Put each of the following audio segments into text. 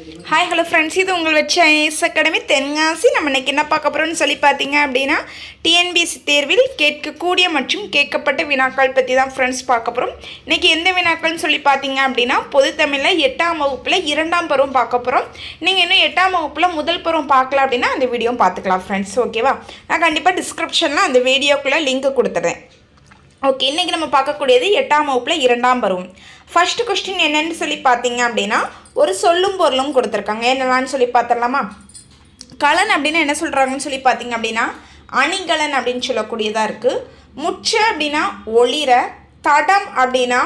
Hi hello friends இது உங்கள் வச்ச ஐஎஸ் அகாடமி தென்காசி. நம்ம இன்றைக்கி என்ன பார்க்க போகிறோம்னு சொல்லி பார்த்தீங்க அப்படின்னா டிஎன்பிஎஸ்சி தேர்வில் கேட்கக்கூடிய மற்றும் கேட்கப்பட்ட வினாக்கள் பற்றி தான் ஃப்ரெண்ட்ஸ் பார்க்க போகிறோம் இன்றைக்கி எந்த வினாக்கள்னு சொல்லி பார்த்தீங்க அப்படின்னா பொதுத்தமிழில் எட்டாம் வகுப்பில் இரண்டாம் பருவம் பார்க்க போகிறோம் நீங்கள் இன்னும் எட்டாம் வகுப்பில் முதல் பருவம் பார்க்கல அப்படின்னா அந்த வீடியோ பார்த்துக்கலாம் ஃப்ரெண்ட்ஸ் ஓகேவா நான் கண்டிப்பாக டிஸ்கிரிப்ஷனில் அந்த வீடியோக்குள்ளே லிங்க் கொடுத்துட்றேன் ஓகே இன்றைக்கி நம்ம பார்க்கக்கூடியது எட்டாம் வகுப்பில் இரண்டாம் பருவம். ஃபஸ்ட்டு கொஸ்டின் என்னன்னு சொல்லி பார்த்தீங்க அப்படின்னா ஒரு சொல்லும் பொருளும் கொடுத்துருக்காங்க. என்னெல்லாம்னு சொல்லி பார்த்துடலாமா? கலன் அப்படின்னு என்ன சொல்கிறாங்கன்னு சொல்லி பார்த்தீங்க அப்படின்னா அணிகலன் அப்படின்னு சொல்லக்கூடியதாக இருக்குது முச்ச அப்படின்னா ஒளிர தடம் அப்படின்னா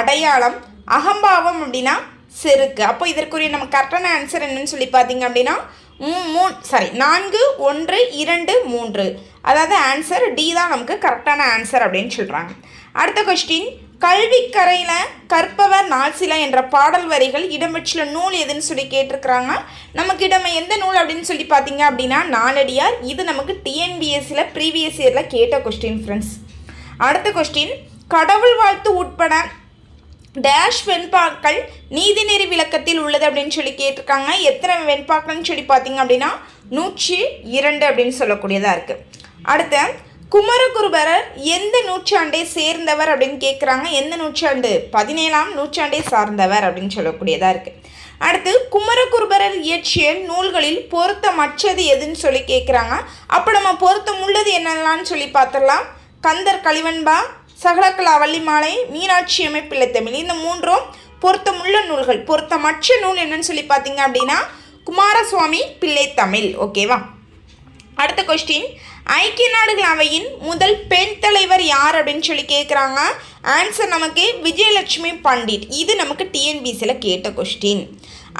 அடையாளம் அகம்பாவம் அப்படின்னா செருக்கு. அப்போ இதற்குரிய நம்ம கரெக்டான ஆன்சர் என்னன்னு சொல்லி பார்த்தீங்க அப்படின்னா மூ சாரி நான்கு ஒன்று இரண்டு மூன்று. அதாவது ஆன்சர் டி தான் நமக்கு கரெக்டான ஆன்சர் அப்படின்னு சொல்கிறாங்க அடுத்த கொஸ்டின் கல்விக்கரையில் கற்பவர் நாசில என்ற பாடல் வரிகள் இடம்பெற்றுள்ள நூல் எதுன்னு சொல்லி கேட்டிருக்கிறாங்க. நமக்கு இடம் எந்த நூல் அப்படின்னு சொல்லி பார்த்தீங்க அப்படின்னா நாலடியார் இது நமக்கு டிஎன்பிஎஸ்சியில் ப்ரீவியஸ் இயரில் கேட்ட கொஸ்டின் ஃப்ரெண்ட்ஸ் அடுத்த கொஸ்டின் கடவுள் வாழ்த்து உட்பட டேஷ் வெண்பாக்கள் நீதிநெறி விளக்கத்தில் உள்ளது அப்படின்னு சொல்லி கேட்டிருக்காங்க. எத்தனை வெண்பாக்கள்னு சொல்லி பார்த்தீங்க அப்படின்னா நூற்றி இரண்டு அப்படின்னு சொல்லக்கூடியதாக இருக்குது அடுத்த குமரகுருபரர் எந்த நூற்றாண்டை சேர்ந்தவர் அப்படின்னு கேட்குறாங்க எந்த நூற்றாண்டு? பதினேழாம் நூற்றாண்டை சார்ந்தவர் அப்படின்னு சொல்லக்கூடியதாக இருக்குது அடுத்து குமரகுருபரர் இயற்றிய நூல்களில் பொருத்தமற்றது எதுன்னு சொல்லி கேட்குறாங்க அப்போ நம்ம பொருத்தம் உள்ளது என்னெல்லாம்னு சொல்லி பார்த்துடலாம். கந்தர் கலிவன்பா சகலக்கலா வள்ளிமாலை மீனாட்சி அமைப்பிள்ளை தமிழ். இந்த மூன்றும் பொருத்தமுள்ள நூல்கள். பொருத்தமற்ற நூல் என்னன்னு சொல்லி பார்த்தீங்க அப்படின்னா குமாரசுவாமி பிள்ளை தமிழ். ஓகேவா அடுத்த கொஸ்டின் ஐக்கிய நாடுகள் அவையின் முதல் பெண் தலைவர் யார் அப்படின்னு சொல்லி கேட்குறாங்க ஆன்சர் நமக்கு விஜயலட்சுமி பண்டிட். இது நமக்கு டிஎன்பிசியில் கேட்ட கொஸ்டின்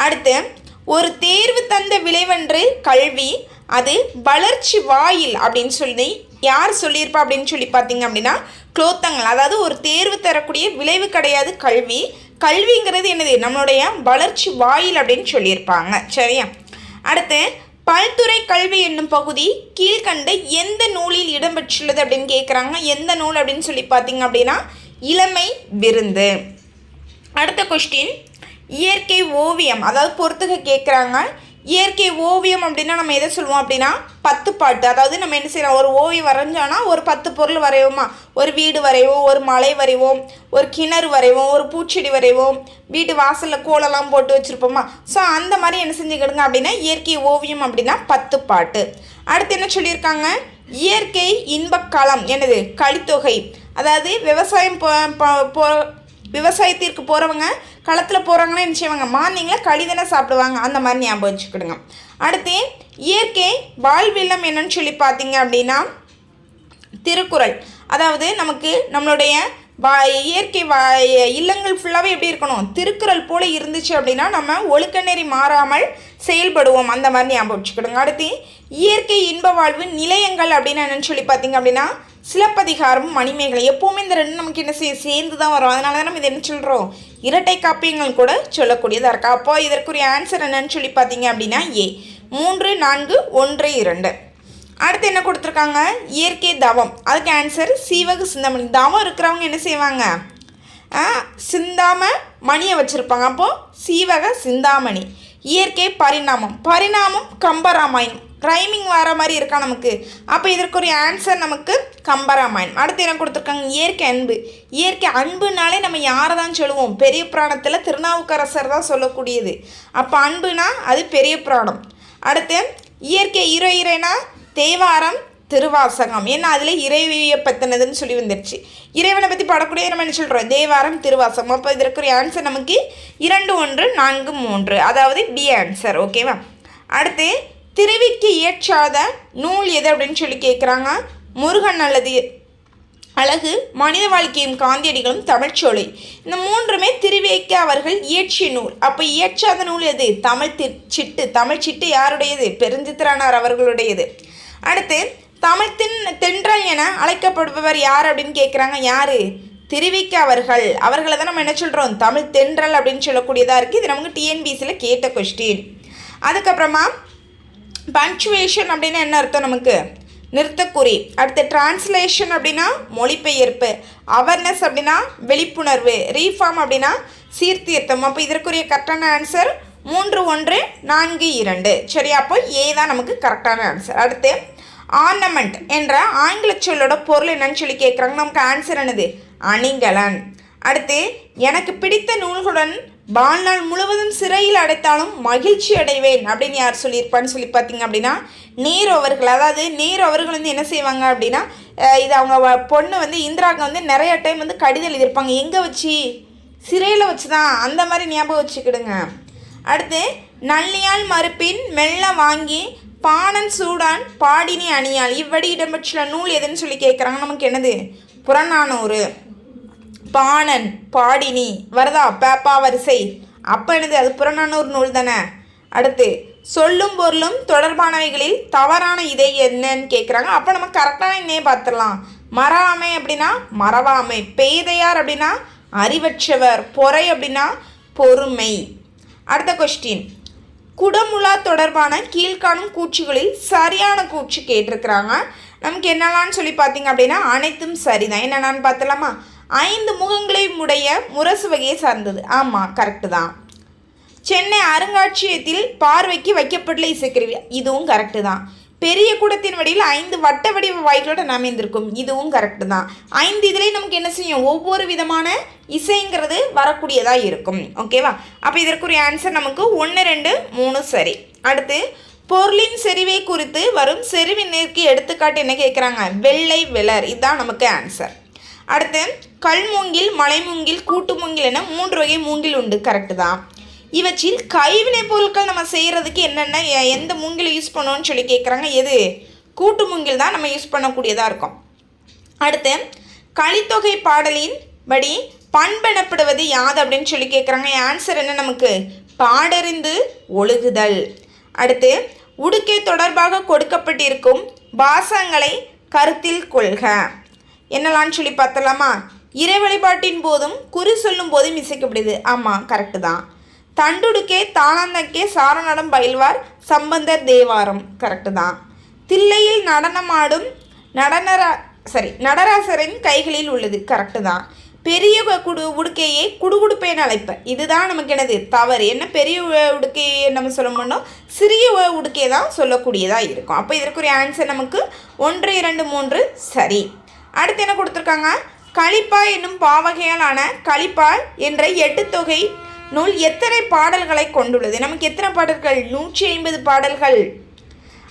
அடுத்து ஒரு தேர்வு தந்த விளைவன்று கல்வி அது வளர்ச்சி வாயில் அப்படின்னு சொல்லி யார் சொல்லியிருப்பா அப்படின்னு சொல்லி பார்த்தீங்க அப்படின்னா குளோத்தங்கள் அதாவது ஒரு தேர்வு தரக்கூடிய விளைவு கிடையாது கல்வி. கல்விங்கிறது என்னது? நம்மளுடைய வளர்ச்சி வாயில் அப்படின்னு சொல்லியிருப்பாங்க. சரியா? அடுத்து பல்துறை கல்வி என்னும் பகுதி கீழ்கண்ட எந்த நூலில் இடம்பெற்றுள்ளது அப்படின்னு கேட்குறாங்க எந்த நூல் அப்படின்னு சொல்லி பார்த்தீங்க அப்படின்னா இளமை விருந்து. அடுத்த கொஸ்டின் இயற்கை ஓவியம். அதாவது பொறுத்துக்க கேட்குறாங்க இயற்கை ஓவியம் அப்படின்னா நம்ம எதை சொல்லுவோம் அப்படின்னா பத்து பாட்டு. அதாவது நம்ம என்ன செய்யலாம்? ஒரு ஓவியம் வரைஞ்சோன்னா ஒரு பத்து பொருள் வரைவோமா? ஒரு வீடு வரைவோம் ஒரு மலை வரைவோம் ஒரு கிணறு வரைவோம் ஒரு பூச்செடி வரைவோம் வீட்டு வாசலில் கோலம்லாம் போட்டு வச்சுருப்போமா? ஸோ அந்த மாதிரி என்ன செஞ்சுக்கிடுங்க அப்படின்னா இயற்கை ஓவியம் அப்படின்னா பத்து பாட்டு. அடுத்து என்ன சொல்லியிருக்காங்க? இயற்கை இன்பக்களம் என்னது? கலித்தொகை. அதாவது விவசாயம் போ விவசாயத்திற்கு போகிறவங்க களத்தில் போகிறாங்கன்னா என்ன செய்வாங்க? மார்னிங்கில் களிதானே சாப்பிடுவாங்க. அந்த மாதிரி ஞாபகம் வச்சுக்கிடுங்க. அடுத்து இயற்கை வாழ்வில்லம் என்னன்னு சொல்லி பார்த்தீங்க அப்படின்னா திருக்குறள். அதாவது நமக்கு நம்மளுடைய வா இயற்கை வா இல்லங்கள் ஃபுல்லாகவே எப்படி இருக்கணும்? திருக்குறள் போல் இருந்துச்சு அப்படின்னா நம்ம ஒழுக்கநெறி மாறாமல் செயல்படுவோம். அந்த மாதிரி ஞாபகம் வச்சுக்கிடுங்க. அடுத்து இயற்கை இன்ப வாழ்வு நிலையங்கள் அப்படின்னு என்னென்னு சொல்லி பார்த்தீங்க அப்படின்னா சிலப்பதிகாரம் மணிமேகலை எப்போவுமே இந்த ரெண்டு நமக்கு என்ன செய்ய சேர்ந்து தான் வரும். அதனால தான் நம்ம இது என்ன சொல்கிறோம் இரட்டை காப்பியங்கள் கூட சொல்லக்கூடியதாக இருக்கா. அப்போ இதற்குரிய ஆன்சர் என்னன்னு சொல்லி பார்த்தீங்க அப்படின்னா ஏ. மூன்று நான்கு ஒன்று இரண்டு. அடுத்து என்ன கொடுத்துருக்காங்க? இயற்கை தவம். அதுக்கு ஆன்சர் சீவக சிந்தாமணி. தவம் இருக்கிறவங்க என்ன செய்வாங்க? சிந்தாம மணியை வச்சுருப்பாங்க. அப்போது சீவக சிந்தாமணி. இயற்கை பரிணாமம். பரிணாமம் கம்பராமாயணம். ரைமிங் வர மாதிரி இருக்கா நமக்கு? அப்போ இதற்குரிய ஆன்சர் நமக்கு கம்பராமாயணம். அடுத்து என்ன கொடுத்துருக்காங்க? இயற்கை அன்பு. இயற்கை அன்புனாலே நம்ம யாரை தான் சொல்லுவோம்? பெரிய புராணத்தில் திருநாவுக்கரசர் தான் சொல்லக்கூடியது. அப்போ அன்புனா அது பெரிய புராணம். அடுத்து இயற்கை இறை இறைனா தேவாரம் திருவாசகம். ஏன்னா அதில் இறைவியை பற்றினதுன்னு சொல்லி வந்துருச்சு. இறைவனை பற்றி படக்கூடிய நம்ம என்ன சொல்கிறோம் தேவாரம் திருவாசகம். அப்போ இதற்குரிய ஆன்சர் நமக்கு இரண்டு ஒன்று நான்கு மூன்று. அதாவது பி ஆன்சர் ஓகேவா அடுத்து திருவிக்கு இயற்றாத நூல் எது அப்படின்னு சொல்லி கேட்குறாங்க முருகன் அல்லது அழகு மனித வாழ்க்கையும் காந்தியடிகளும் தமிழ்ச்சோலை இந்த மூன்றுமே திருவேக்க அவர்கள் இயற்றிய நூல். அப்போ இயற்றாத நூல் எது? தமிழ் தி சிட்டு. தமிழ் சிட்டு யாருடையது? பெருஞ்சித்திரானார் அவர்களுடையது. அடுத்து தமிழ் தின் தென்றல் என அழைக்கப்படுபவர் யார் அப்படின்னு கேட்குறாங்க யார்? திருவிக்க அவர்கள். அவர்களை தான் நம்ம என்ன சொல்கிறோம் தமிழ் தென்றல் அப்படின்னு சொல்லக்கூடியதாக இருக்குது இது நமக்கு டிஎன்பிசியில் கேட்ட கொஸ்டின் அதுக்கப்புறமா பங்க்சுவேஷன் அப்படின்னா என்ன அர்த்தம் நமக்கு? நிறுத்தக்குறி. அடுத்து டிரான்ஸ்லேஷன் அப்படின்னா மொழிபெயர்ப்பு. அவேர்னஸ் அப்படின்னா விழிப்புணர்வு. ரீஃபார்ம் அப்படின்னா சீர்திருத்தம். அப்போ இதற்குரிய கரெக்டான ஆன்சர் மூன்று ஒன்று நான்கு இரண்டு. சரி அப்போ ஏ தான் நமக்கு கரெக்டான ஆன்சர் அடுத்து ஆர்னமெண்ட் என்ற ஆங்கில சொல்லோட பொருள் என்னன்னு சொல்லி கேட்குறாங்க நமக்கு ஆன்சர் என்னது? அணிகலன். அடுத்து எனக்கு பிடித்த நூல்களுடன் வாழ்நாள் முழுவதும் சிறையில் அடைத்தாலும் மகிழ்ச்சி அடைவேன் அப்படின்னு யார் சொல்லியிருப்பான்னு சொல்லி பார்த்தீங்க அப்படின்னா நேரு அவர்கள். அதாவது நேரு அவர்கள் வந்து என்ன செய்வாங்க அப்படின்னா இது அவங்க பொண்ணு வந்து இந்திராவுக்கு வந்து நிறைய டைம் வந்து கடிதம் எழுதியிருப்பாங்க. எங்கே வச்சு? சிறையில் வச்சு தான் அந்த மாதிரி ஞாபகம் வச்சுக்கிடுங்க. அடுத்து நல்லியால் மறுப்பின் மெல்ல வாங்கி பாணன் சூடான் பாடினி அணியால் இவ்வடி இடம்பெற்றுள்ள நூல் எதுன்னு சொல்லி கேட்குறாங்க நமக்கு என்னது? புறநானூறு. பாணன் பாடினி வருதா பேப்பா வரிசை. அப்போ எனது அது புறநானூறு நூல் தானே? அடுத்து சொல்லும் பொருளும் தொடர்பானவைகளில் தவறான இதை என்னன்னு கேட்குறாங்க அப்போ நம்ம கரெக்டான இன்னே பார்த்துடலாம் மறவாமை அப்படின்னா மறவாமை. பேதையார் அப்படின்னா அறிவற்றவர். பொறை அப்படின்னா பொறுமை. அடுத்த கொஸ்டின் குடமுலா தொடர்பான கீழ்காணும் கூற்றுகளில் சரியான கூற்று கேட்டிருக்கிறாங்க. நமக்கு என்னெல்லாம்னு சொல்லி பார்த்தீங்க அப்படின்னா அனைத்தும் சரிதான். என்னென்னான்னு பார்த்தலாமா ஐந்து முகங்களை உடைய முரசு வகையை சார்ந்தது. ஆமாம் கரெக்டு தான். சென்னை அருங்காட்சியகத்தில் பார்வைக்கு வைக்கப்பட்டுள்ள இசைக்கருவி இதுவும் கரெக்டு தான். பெரிய கூடத்தின் வடிவில் ஐந்து வட்ட வடிவ வாய்களுடன் அமைந்திருக்கும் இதுவும் கரெக்டு தான். ஐந்து இதுலேயும் நமக்கு என்ன செய்யும்? ஒவ்வொரு விதமான இசைங்கிறது வரக்கூடியதாக இருக்கும். ஓகேவா அப்போ இதற்குரிய ஆன்சர் நமக்கு ஒன்று ரெண்டு மூணு சரி. அடுத்து பொருளின் செறிவை குறித்து வரும் செறிவினருக்கு எடுத்துக்காட்டு என்ன கேட்குறாங்க? வெள்ளை வெளர். இதுதான் நமக்கு ஆன்சர் அடுத்து கல்மூங்கில் மலைமூங்கில் கூட்டு மூங்கில் என மூன்று வகை மூங்கில் உண்டு. கரெக்டு தான். இவற்றில் கைவினை பொருட்கள் நம்ம செய்கிறதுக்கு என்னென்ன எ- எந்த மூங்கில் யூஸ் பண்ணுவோம்னு சொல்லி கேட்குறாங்க எது? கூட்டு மூங்கில் தான் நம்ம யூஸ் பண்ணக்கூடியதாக இருக்கும். அடுத்து கலித்தொகை பாடலின் படி பண்பெனப்படுவது யாது அப்படின்னு சொல்லி கேட்குறாங்க ஆன்சர் என்ன நமக்கு? பாடறிந்து ஒழுகுதல். அடுத்து உடுக்கை தொடர்பாக கொடுக்கப்பட்டிருக்கும் பாசங்களை கருத்தில் கொள்க. என்னலான்னு சொல்லி பார்த்தலாமா? இறை வழிபாட்டின் போதும் குறி சொல்லும் போதும் இசைக்கப்படுது. ஆமாம் கரெக்டு தான். தண்டுடுக்கே தாளாந்தக்கே சாரணடம் பயில்வார் சம்பந்தர் தேவாரம். கரெக்டு தான். தில்லையில் நடனமாடும் நடனரா சரி நடராசரின் கைகளில் உள்ளது. கரெக்டு தான். பெரிய குடு உடுக்கையை குடுகுடுப்பேன்னு அழைப்பேன் இதுதான் நமக்கு என்னது? தவறு. என்ன பெரிய உடுக்கையை நம்ம சொல்ல முடியும் சிறிய உடுக்கையை தான் சொல்லக்கூடியதாக இருக்கும். அப்போ இதற்குரிய ஆன்சர் நமக்கு ஒன்று இரண்டு மூன்று சரி. அடுத்து என்ன கொடுத்துருக்காங்க? களிப்பா என்னும் பாவகையாலான களிப்பா என்ற எட்டு தொகை நூல் எத்தனை பாடல்களை கொண்டுள்ளது? நமக்கு எத்தனை பாடல்கள்? நூற்றி ஐம்பது பாடல்கள்.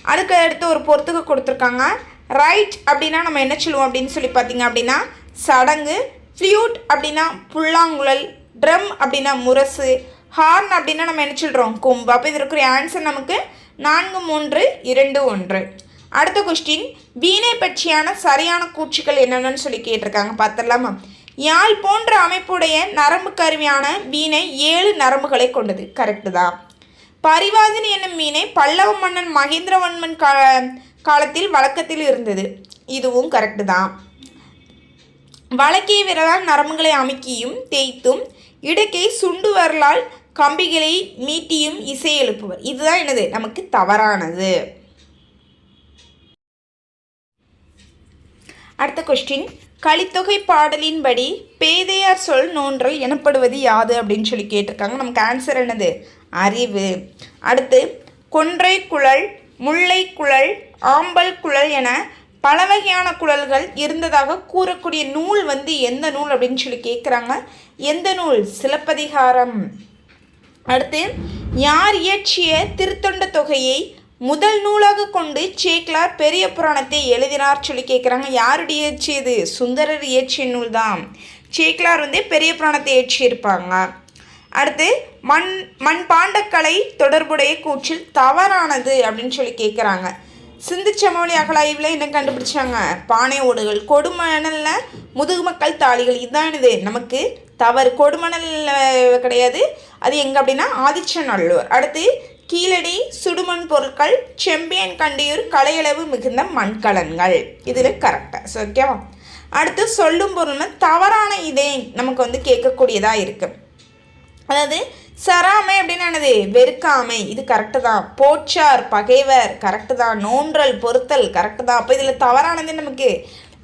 அதுக்கு அடுத்து ஒரு பொறுத்துக்கு கொடுத்துருக்காங்க. ரைட் அப்படின்னா நம்ம என்ன சொல்லுவோம் அப்படின்னு சொல்லி பார்த்தீங்க அப்படின்னா சடங்கு. ஃப்ளியூட் அப்படின்னா புல்லாங்குழல். ட்ரம் அப்படின்னா முரசு. ஹார்ன் அப்படின்னா நம்ம என்ன சொல்கிறோம் கொம்பு. அப்போ இது இருக்கிற ஆன்சர் நமக்கு நான்கு மூன்று இரண்டு ஒன்று. அடுத்த கொஸ்டின் வீணை பற்றியான சரியான கூற்றுக்கள் என்னென்னு சொல்லி கேட்டிருக்காங்க. பார்த்துடலாமா? யாழ் போன்ற அமைப்புடைய நரம்பு கருவியான வீணை ஏழு நரம்புகளை கொண்டது. கரெக்டு தான். பரிவாதினி என்னும் மீனை பல்லவ மன்னன் மகேந்திரவன்மன் கா காலத்தில் வழக்கத்தில் இருந்தது. இதுவும் கரெக்டு தான். வழக்கிய விரலால் நரம்புகளை அமுக்கியும் தேய்த்தும் இடக்கை சுண்டு வரலால் கம்பிகளை மீட்டியும் இசை எழுப்புவர். இதுதான் என்னது? நமக்கு தவறானது. அடுத்த கொஸ்டின் கலித்தொகை பாடலின்படி பேதையார் சொல் நோன்றல் எனப்படுவது யாது அப்படின்னு சொல்லி கேட்டிருக்காங்க. நமக்கு ஆன்சர் என்னது? அறிவு. அடுத்து கொன்றை குழல் முல்லை குழல் ஆம்பல் குழல் என பல வகையான குழல்கள் இருந்ததாக கூறக்கூடிய நூல் வந்து எந்த நூல் அப்படின்னு சொல்லி கேட்குறாங்க. எந்த நூல்? சிலப்பதிகாரம். அடுத்து யார் இயற்றிய திருத்தொண்ட தொகையை முதல் நூலாக கொண்டு சேக்லார் பெரிய புராணத்தை எழுதினார் சொல்லி கேட்குறாங்க யாருடைய இயற்றியது சுந்தரர் இயற்றிய நூல் தான் சேக்லார் வந்து பெரிய புராணத்தை இயற்றியிருப்பாங்க. அடுத்து மண் மண் பாண்டக்கலை தொடர்புடைய கூற்றில் தவறானது அப்படின்னு சொல்லி கேட்குறாங்க சிந்துச்சமொழி அகலாய்வில் என்ன கண்டுபிடிச்சாங்க? பானை ஓடுகள் கொடுமணலில் முதுகு மக்கள் தாளிகள். இதுதான் இது நமக்கு தவறு. கொடுமணலில் கிடையாது. அது எங்கே அப்படின்னா ஆதிச்சநல்லூர். அடுத்து கீழடி சுடுமண் பொருட்கள் செம்பியன் கண்டியூர் கலையளவு மிகுந்த மண்கலன்கள். இதில் கரெக்டாக ஸோ ஓகேவா அடுத்து சொல்லும் பொருள்னா தவறான இதே நமக்கு வந்து கேட்கக்கூடியதாக இருக்குது அதாவது சராமை அப்படின்னு என்னது? வெறுக்காமை. இது கரெக்டு தான் போச்சார் பகைவர் கரெக்டு தான் நோன்றல் பொருத்தல் கரெக்டு தான் அப்போ இதில் தவறானது நமக்கு?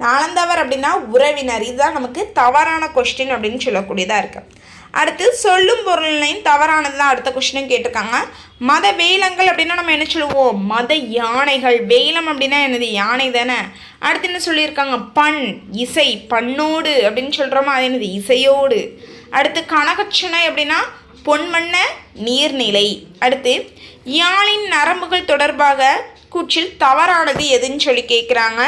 நாளந்தவர் அப்படின்னா உறவினர். இதுதான் நமக்கு தவறான கொஸ்டின் அப்படின்னு சொல்லக்கூடியதாக இருக்குது அடுத்து சொல்லும் பொருளையும் தவறானது தான் அடுத்த கொஷினும் கேட்டிருக்காங்க. மத வேலங்கள் அப்படின்னா நம்ம என்ன சொல்லுவோம்? மத யானைகள். வேலம் அப்படின்னா என்னது? யானை தானே. அடுத்து என்ன சொல்லியிருக்காங்க? பண் இசை பண்ணோடு அப்படின்னு சொல்கிறோமா அது என்னது? இசையோடு. அடுத்து கனகச்சுனை அப்படின்னா பொன்மண்ண நீர்நிலை. அடுத்து யாழின் நரம்புகள் தொடர்பாக கூற்றில் தவறானது எதுன்னு சொல்லி கேட்குறாங்க.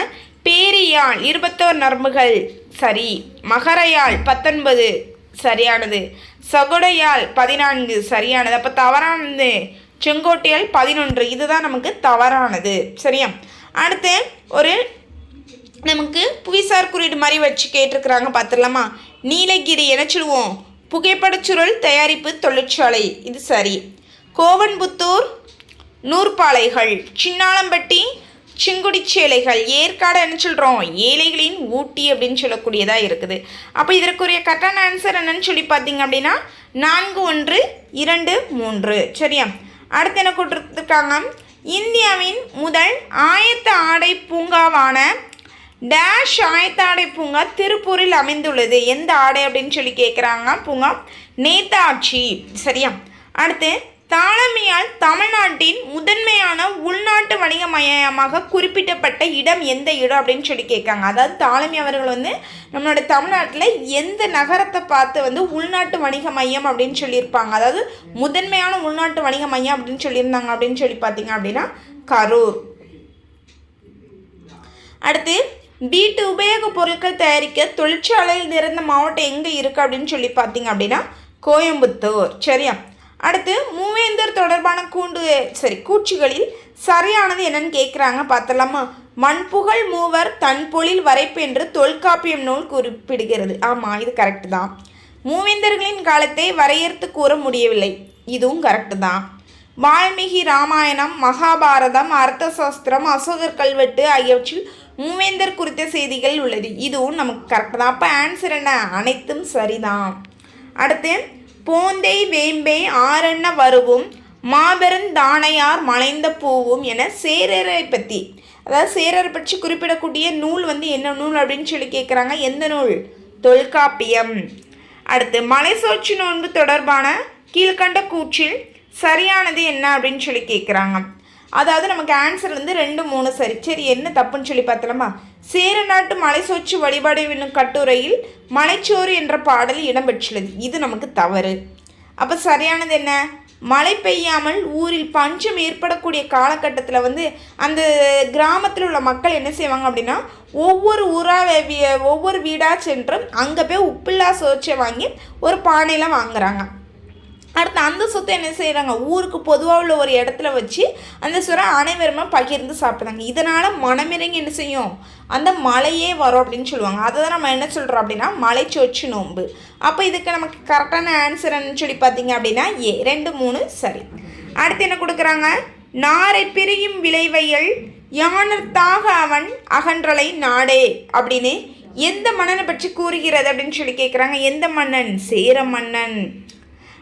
பேரியாழ் இருபத்தோரு நரம்புகள். சரி மகரையாழ் பத்தொன்பது. சரியானது. சகுடையால் பதினான்கு சரியானது. அப்போ தவறானது. செங்கோட்டையால் பதினொன்று. இதுதான் நமக்கு தவறானது. சரியா? அடுத்து ஒரு நமக்கு புவிசார் குறியீடு மாதிரி வச்சு கேட்டிருக்கிறாங்க பார்த்துடலாமா? நீலகிரி என சொல்லுவோம். புகைப்படச் சுருள் தயாரிப்பு தொழிற்சாலை. இது சரி. கோவன்புத்தூர் நூற்பாலைகள். சின்னாளம்பட்டி சிங்குடிச்சேலைகள் ஏற்காடு என்ன சொல்கிறோம் ஏழைகளின் ஊட்டி அப்படின்னு சொல்லக்கூடியதாக இருக்குது. அப்போ இதற்குரிய கரெக்டான ஆன்சர் என்னன்னு சொல்லி பார்த்தீங்க அப்படின்னா நான்கு ஒன்று இரண்டு மூன்று. சரியா? அடுத்து என்ன கொடுத்துருக்காங்க? இந்தியாவின் முதல் ஆயத்த ஆடை பூங்காவான டேஷ் ஆயத்த ஆடை பூங்கா திருப்பூரில் அமைந்துள்ளது. எந்த ஆடை அப்படின்னு சொல்லி கேட்குறாங்க பூங்கா நேதாட்சி சரியா? அடுத்து தாளமியால் தமிழ்நாட்டின் முதன்மையான உள்நாட்டு வணிக மையமாக குறிப்பிட்டப்பட்ட இடம் எந்த இடம் அப்படின்னு சொல்லி கேட்காங்க. அதாவது தாளமி அவர்கள் வந்து நம்மளோட தமிழ்நாட்டில் எந்த நகரத்தை பார்த்து வந்து உள்நாட்டு வணிக மையம் அப்படின்னு சொல்லியிருப்பாங்க. அதாவது முதன்மையான உள்நாட்டு வணிக மையம் அப்படின்னு சொல்லியிருந்தாங்க அப்படின்னு சொல்லி பார்த்தீங்க அப்படின்னா கரூர். அடுத்து வீட்டு உபயோகப் பொருட்கள் தயாரிக்க தொழிற்சாலையில் நிறைந்த மாவட்டம் எங்கே இருக்குது அப்படின்னு சொல்லி பார்த்தீங்க அப்படின்னா கோயம்புத்தூர். சரியா? அடுத்து மூவேந்தர் தொடர்பான கூண்டு சரி கூச்சிகளில் சரியானது என்னன்னு கேட்குறாங்க பார்த்தலாமா மண்புகழ் மூவர் தன்பொழில் வரைப்பு என்று தொல்காப்பியம் நூல் குறிப்பிடுகிறது. ஆமாம் இது கரெக்டு தான். மூவேந்தர்களின் காலத்தை வரையறுத்து கூற முடியவில்லை. இதுவும் கரெக்டு தான். வால்மீகி ராமாயணம் மகாபாரதம் அர்த்தசாஸ்திரம் அசோகர் கல்வெட்டு ஆகியவற்றில் மூவேந்தர் குறித்த செய்திகள் உள்ளது. இதுவும் நமக்கு கரெக்டு தான். அப்போ ஆன்சர் என்ன? அனைத்தும் சரிதான். அடுத்து போந்தை வேம்பே ஆரண்ண வருவும் மாபெருந்தானையார் மலைந்த பூவும் என சேரரை பற்றி அதாவது சேரரை பற்றி குறிப்பிடக்கூடிய நூல் வந்து என்ன நூல் அப்படின்னு சொல்லி கேட்குறாங்க எந்த நூல்? தொல்காப்பியம். அடுத்து மலை சோற்று நோன்பு தொடர்பான கீழ்கண்ட கூற்றில் சரியானது என்ன அப்படின்னு சொல்லி கேட்குறாங்க அதாவது நமக்கு ஆன்சர் வந்து ரெண்டு மூணு சரி. சரி என்ன தப்புன்னு சொல்லி பார்த்தலாமா சேர நாட்டு மலைசோற்று வழிபாடு என்னும் கட்டுரையில் மலைச்சோறு என்ற பாடல் இடம்பெற்றுள்ளது. இது நமக்கு தவறு. அப்போ சரியானது என்ன? மழை பெய்யாமல் ஊரில் பஞ்சம் ஏற்படக்கூடிய காலகட்டத்தில் வந்து அந்த கிராமத்தில் உள்ள மக்கள் என்ன செய்வாங்க அப்படின்னா ஒவ்வொரு ஊராக ஒவ்வொரு வீடாக சென்றும் அங்கே போய் உப்பில்லா சோச்சை வாங்கி ஒரு பானையில் வாங்குறாங்க. அடுத்து அந்த சொத்தை என்ன செய்கிறாங்க ஊருக்கு பொதுவாக உள்ள ஒரு இடத்துல வச்சு அந்த சுரை அனைவருமே பகிர்ந்து சாப்பிட்றாங்க. இதனால் மனமிறங்கி என்ன செய்யும்? அந்த மலையே வரும் அப்படின்னு சொல்லுவாங்க. அதை தான் நம்ம என்ன சொல்கிறோம் அப்படின்னா மலை சொச்சு நோன்பு. அப்போ இதுக்கு நமக்கு கரெக்டான ஆன்சர் என்னன்னு சொல்லி பார்த்தீங்க அப்படின்னா ஏ. ரெண்டு மூணு சரி. அடுத்து என்ன கொடுக்குறாங்க? நாரை பிரியும் விளைவையல் யானத்தாக அவன் அகன்றலை நாடே அப்படின்னு எந்த மன்னனை பற்றி கூறுகிறது அப்படின்னு சொல்லி கேட்குறாங்க எந்த மன்னன்? சேர மன்னன்.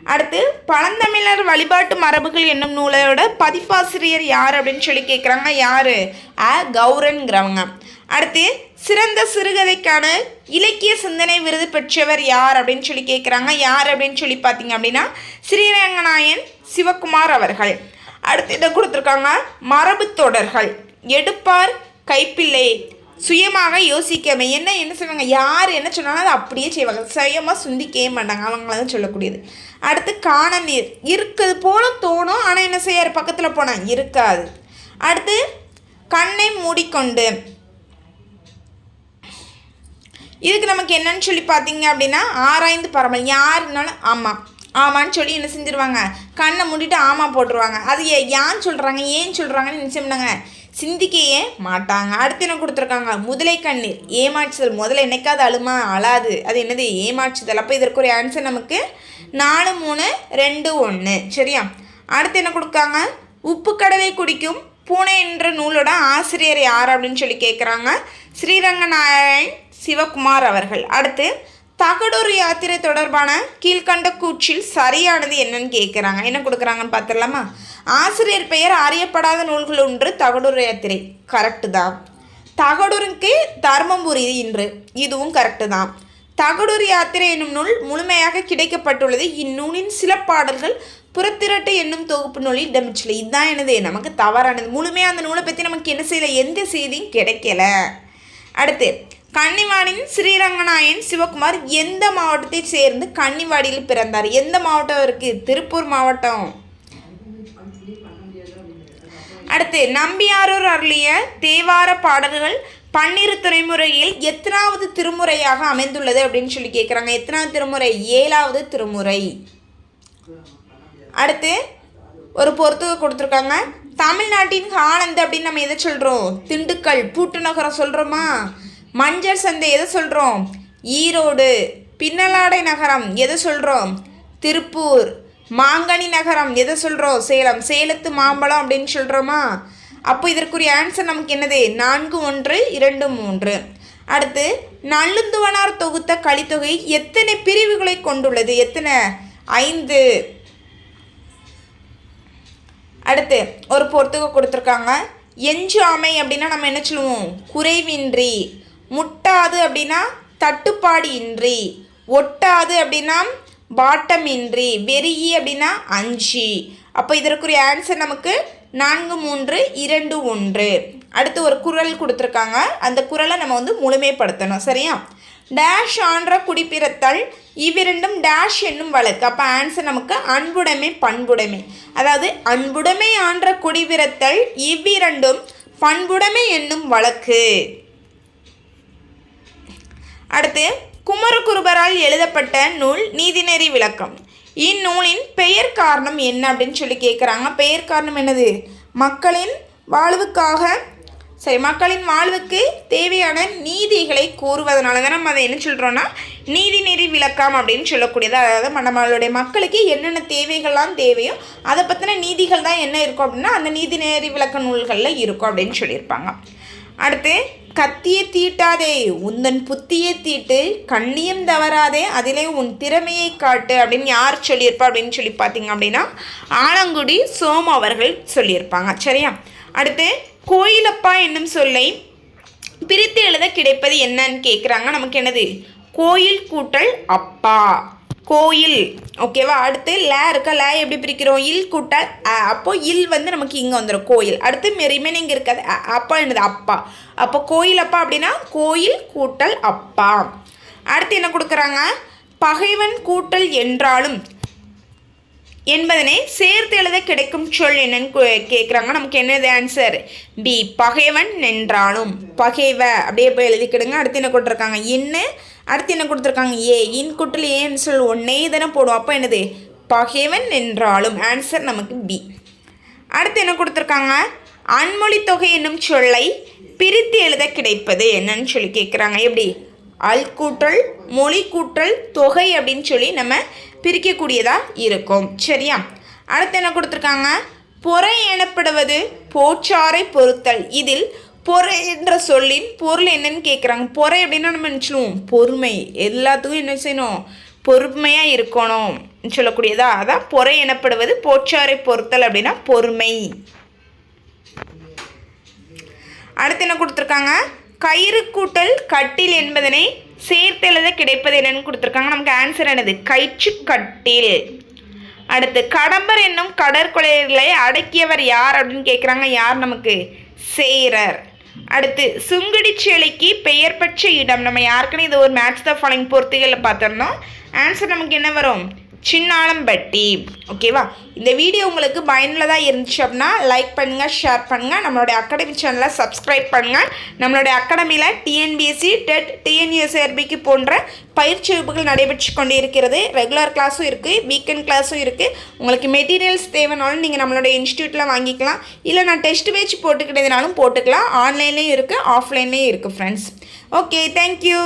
அடுத்து பழந்தமிழர் வழிபாட்டு மரபுகள் என்னும் நூலோட பதிப்பாசிரியர் யார் அப்படின்னு சொல்லி கேட்குறாங்க யார்? அ. கௌரன்கிறவங்க அடுத்து சிறந்த சிறுகதைக்கான இலக்கிய சிந்தனை விருது பெற்றவர் யார் அப்படின்னு சொல்லி கேட்குறாங்க யார் அப்படின்னு சொல்லி பார்த்தீங்க அப்படின்னா ஸ்ரீரங்கநாயன் சிவகுமார் அவர்கள். அடுத்து இதை கொடுத்துருக்காங்க மரபு தொடர்கள். எடுப்பார் கைப்பிள்ளை. சுயமாக யோசிக்காம என்ன என்ன செய்வாங்க யார் என்ன சொன்னாலும் அதை அப்படியே செய்வாங்க. சுயமாக சிந்திக்கவே மாட்டாங்க. அவங்கள தான் சொல்லக்கூடியது. அடுத்து காண நீர் இருக்குது போல தோணும் ஆனால் என்ன செய்யாரு பக்கத்தில் போனால் இருக்காது. அடுத்து கண்ணை மூடிக்கொண்டு. இதுக்கு நமக்கு என்னன்னு சொல்லி பார்த்தீங்க அப்படின்னா ஆராய்ந்து பரமல் யாருனாலும் ஆமாம் ஆமான்னு சொல்லி என்ன செஞ்சிருவாங்க? கண்ணை மூடிட்டு ஆமாம் போட்டுருவாங்க. அது ஏ- ஏன் சொல்கிறாங்க ஏன் சொல்கிறாங்கன்னு நினச்சோம் சிந்திக்கையே மாட்டாங்க. அடுத்து என்ன கொடுத்துருக்காங்க? முதலை கண்ணீர். ஏமாற்றுதல். முதல்ல என்னைக்காவது அழுமா? அழாது. அது என்னது? ஏமாற்றுதல். அப்போ இதற்கு ஒரு ஆன்சர் நமக்கு நாலு மூணு ரெண்டு ஒன்று சரியா? அடுத்து என்ன கொடுக்காங்க? உப்பு கடலை குடிக்கும் பூனை என்ற நூலோட ஆசிரியர் யார் அப்படின்னு சொல்லி கேட்குறாங்க ஸ்ரீரங்கநாராயண் சிவகுமார் அவர்கள். அடுத்து தகடூர் யாத்திரை தொடர்பான கீழ்கண்ட கூற்றில் சரியானது என்னன்னு கேட்குறாங்க என்ன கொடுக்குறாங்கன்னு பார்த்துடலாமா ஆசிரியர் பெயர் அறியப்படாத நூல்கள் ஒன்று தகடூர் யாத்திரை. கரெக்டு தான். தகடூருக்கு தர்மபுரி இன்று. இதுவும் கரெக்டு தான். தகடூர் யாத்திரை என்னும் நூல் முழுமையாக கிடைக்கப்பட்டுள்ளது. இந்நூலின் சில பாடல்கள் புறத்திரட்டு என்னும் தொகுப்பு நூலில் இடம்பெற்றுள்ளது. இதுதான் என்னது நமக்கு தவறானது. முழுமையாக அந்த நூலை பற்றி நமக்கு என்ன செய்யல? எந்த செய்தியும் கிடைக்கல. அடுத்து கன்னிவாடியின் ஸ்ரீரங்கநாயன் சிவகுமார் எந்த மாவட்டத்தை சேர்ந்து கன்னிவாடியில் பிறந்தார்? எந்த மாவட்டம் இருக்குது திருப்பூர் மாவட்டம். அடுத்து நம்பியாரூர் அருளிய தேவார பாடல்கள் பன்னிரு துறைமுறையில் எத்தனாவது திருமுறையாக அமைந்துள்ளது அப்படின்னு சொல்லி கேட்குறாங்க எத்தனாவது திருமுறை? ஏழாவது திருமுறை. அடுத்து ஒரு பொறுத்துக கொடுத்துருக்காங்க. தமிழ்நாட்டின் ஆனந்த் அப்படின்னு நம்ம எதை சொல்கிறோம் திண்டுக்கல் பூட்டு நகரம் சொல்கிறோமா மஞ்சள் சந்தை எதை சொல்கிறோம் ஈரோடு. பின்னலாடை நகரம் எதை சொல்கிறோம் திருப்பூர். மாங்கனி நகரம் எதை சொல்கிறோம் சேலம். சேலத்து மாம்பழம் அப்படின்னு சொல்கிறோமா அப்போ இதற்குரிய ஆன்சர் நமக்கு என்னது? நான்கு ஒன்று இரண்டு மூன்று. அடுத்து நல்லுந்துவனார் தொகுத்த கலித்தொகை எத்தனை பிரிவுகளை கொண்டுள்ளது? எத்தனை? ஐந்து. அடுத்து ஒரு பொறுத்துக கொடுத்துருக்காங்க. எஞ்சு ஆமை அப்படின்னா நம்ம என்ன சொல்லுவோம்? குறைவின்றி. முட்டாது அப்படின்னா தட்டுப்பாடு இன்றி ஒட்டாது அப்படின்னா பாட்டம் இன்றி வெறியி அப்படின்னா அஞ்சு. அப்போ இதற்குரிய ஆன்சர் நமக்கு நான்கு மூன்று இரண்டு ஒன்று. அடுத்து ஒரு குரல் கொடுத்துருக்காங்க. அந்த குரலை நம்ம வந்து முழுமைப்படுத்தணும் சரியா? டேஷ் ஆன்ற குடிப்பிறத்தல் இவ்விரண்டும் டேஷ் என்னும் வழக்கு. அப்போ ஆன்சர் நமக்கு அன்புடைமை பண்புடைமை. அதாவது அன்புடைமை ஆன்ற குடிபிறத்தல் இவ்விரண்டும் பண்புடைமை என்னும் வழக்கு. அடுத்து குமரகுருபரால் எழுதப்பட்ட நூல் நீதிநெறி விளக்கம். இந்நூலின் பெயர் காரணம் என்ன அப்படின்னு சொல்லி கேட்குறாங்க பெயர் காரணம் என்னது? மக்களின் வாழ்வுக்காக சரி மக்களின் வாழ்வுக்கு தேவையான நீதிகளை கூறுவதனால தான் நம்ம அதை என்ன சொல்கிறோன்னா நீதிநெறி விளக்கம் அப்படின்னு சொல்லக்கூடியது. அதாவது நம்மளுடைய மக்களுக்கு என்னென்ன தேவைகள்லாம் தேவையோ அதை பற்றின நீதிகள் தான் என்ன இருக்கும் அப்படின்னா அந்த நீதிநெறி விளக்க நூல்களில் இருக்கும் அப்படின்னு சொல்லியிருப்பாங்க. அடுத்து கத்தியை தீட்டாதே உந்தன் புத்தியை தீட்டு கண்ணியம் தவறாதே அதிலே உன் திறமையை காட்டு அப்படின்னு யார் சொல்லியிருப்பா அப்படின்னு சொல்லி பார்த்தீங்க அப்படின்னா ஆலங்குடி சோம அவர்கள் சொல்லியிருப்பாங்க. சரியா? அடுத்து கோயிலப்பா என்னும் சொல்லை பிரித்து எழுத கிடைப்பது என்னன்னு கேட்குறாங்க நமக்கு என்னது? கோயில் கூட்டல் அப்பா. கோயில். ஓகேவா அடுத்து லே இருக்கா? லே எப்படி பிரிக்கிறோம்? இல் கூட்டல் அ. அப்போ இல் வந்து நமக்கு இங்கே வந்துடும் கோயில். அடுத்து ரிமைனிங் இருக்காது? அப்பா என்னது? அப்பா. அப்போ கோயில் அப்பா அப்படின்னா கோயில் கூட்டல் அப்பா. அடுத்து என்ன கொடுக்குறாங்க? பகைவன் கூட்டல் என்றாலும் என்பதனை சேர்த்து எழுத கிடைக்கும் சொல் என்னன்னு கேட்குறாங்க நமக்கு என்னது ஆன்சர் பி பகைவன் நின்றாலும் பகைவ. அப்படியே போய் எழுதிக்கிடுங்க. அடுத்து என்ன கொடுத்துருக்காங்க? இன்னு அடுத்து என்ன கொடுத்துருக்காங்க? ஏ இன் குட்டில் ஏன்னு சொல் ஒன்னே தானே போடும் அப்போ என்னது? பகைவன் என்றாலும் ஆன்சர் நமக்கு பி அடுத்து என்ன கொடுத்துருக்காங்க? அன்மொழி தொகை என்னும் சொல்லை பிரித்து எழுத கிடைப்பது என்னன்னு சொல்லி கேட்குறாங்க. எப்படி? அல் கூட்டல் மொழி கூட்டல் தொகை அப்படின்னு சொல்லி நம்ம பிரிக்கக்கூடியதாக இருக்கும். சரியா? அடுத்து என்ன கொடுத்துருக்காங்க? பொறை எனப்படுவது போச்சாரை பொறுத்தல். இதில் பொறை என்ற சொல்லின் பொருள் என்னன்னு கேட்குறாங்க பொறை அப்படின்னா நம்ம நினச்சிடுவோம் பொறுமை. எல்லாத்துக்கும் என்ன செய்யணும்? பொறுமையாக இருக்கணும் சொல்லக்கூடியதா? அதான் பொறை எனப்படுவது போச்சாரை பொறுத்தல் அப்படின்னா பொறுமை. அடுத்து என்ன கொடுத்துருக்காங்க? கயிறு கூட்டல் கட்டில் என்பதனை சேர்த்தெழுத கிடைப்பது என்னன்னு கொடுத்துருக்காங்க. நமக்கு ஆன்சர் என்னது? கயிற்று கட்டில். அடுத்து கடம்பர் என்னும் கடற்கொலைகளை அடக்கியவர் யார் அப்படின்னு கேட்குறாங்க யார் நமக்கு? சேரர். அடுத்து சுங்குடி சேலைக்கு பெயர் பெற்ற இடம். நம்ம யாருக்குன்னு இது ஒரு மேட்ச் த ஃபாலோயிங் பொறுத்துகளில் பார்த்துருந்தோம். ஆன்சர் நமக்கு என்ன வரும்? சின்னாளம்பட்டி ஓகேவா இந்த வீடியோ உங்களுக்கு பயனுள்ளதாக இருந்துச்சு அப்படின்னா லைக் பண்ணுங்கள் ஷேர் பண்ணுங்கள் நம்மளுடைய அகாடமி சேனலை சப்ஸ்கிரைப் பண்ணுங்கள் நம்மளுடைய அகாடமியில் டிஎன்பிஎஸ்சி டெட் டிஎன்யூஎஸ்ஆர்பிக்கு போன்ற பயிற்சி வகுப்புகள் நடைபெற்று கொண்டு இருக்கிறது ரெகுலர் கிளாஸும் இருக்குது வீக்கெண்ட் கிளாஸும் இருக்குது உங்களுக்கு மெட்டீரியல்ஸ் தேவைனாலும் நீங்கள் நம்மளுடைய இன்ஸ்டியூட்டில் வாங்கிக்கலாம். இல்லை நான் டெஸ்ட் பேச்சு போட்டுக்கிட்டதுனாலும் போட்டுக்கலாம். ஆன்லைன்லேயும் இருக்குது ஆஃப்லைன்லேயும் இருக்குது ஃப்ரெண்ட்ஸ் ஓகே தேங்க்யூ